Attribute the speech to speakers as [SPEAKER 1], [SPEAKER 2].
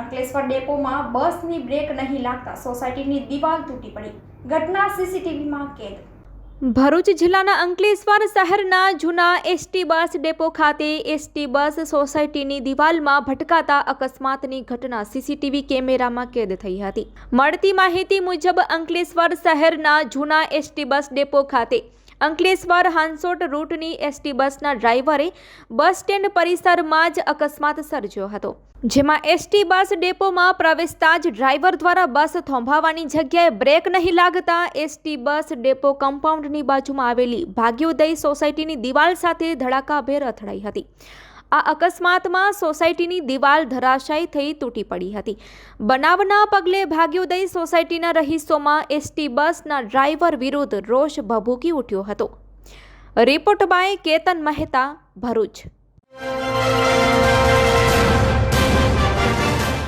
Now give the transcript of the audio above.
[SPEAKER 1] ડેપોમાં બસની બ્રેક નહીં લાગતા સોસાયટીની દિવાલ તૂટી પડી. ઘટના સીસીટીવીમાં કેદ. ભરૂચ જિલ્લાના અંકલેશ્વર શહેરના જૂના એસટી બસ ડેપો ખાતે એસટી બસ સોસાયટીની દિવાલમાં ભટકાતા અકસ્માતની ઘટના સીસીટીવી કેમેરામાં કેદ થઈ હતી. મળતી માહિતી મુજબ અંકલેશ્વર શહેરના જૂના એસટી બસ ડેપો ખાતે અંકલેશ્વર હાંસોટ રૂટની એસટી બસના ડ્રાઈવરે બસ સ્ટેન્ડ પરિસરમાં જ અકસ્માત સર્જ્યો હતો, જેમાં એસટી બસ ડેપોમાં પ્રવેશતા જ ડ્રાઈવર દ્વારા બસ થોંભાવાની જગ્યાએ બ્રેક નહીં લાગતા એસટી બસ ડેપો કમ્પાઉન્ડની બાજુમાં આવેલી ભાગ્યોદય સોસાયટીની દિવાલ સાથે ધડાકાભેર અથડાઈ હતી. આ અકસ્માતમાં સોસાયટીની દિવાલ ધરાશાયી થઈ તૂટી પડી હતી. બનાવના પગલે ભાગ્યોદય સોસાયટીના રહીશોમાં એસટી બસના ડ્રાઈવર વિરુદ્ધ રોષ ભભૂકી ઉઠ્યો હતો. Report by Ketan Mehta Bharuch.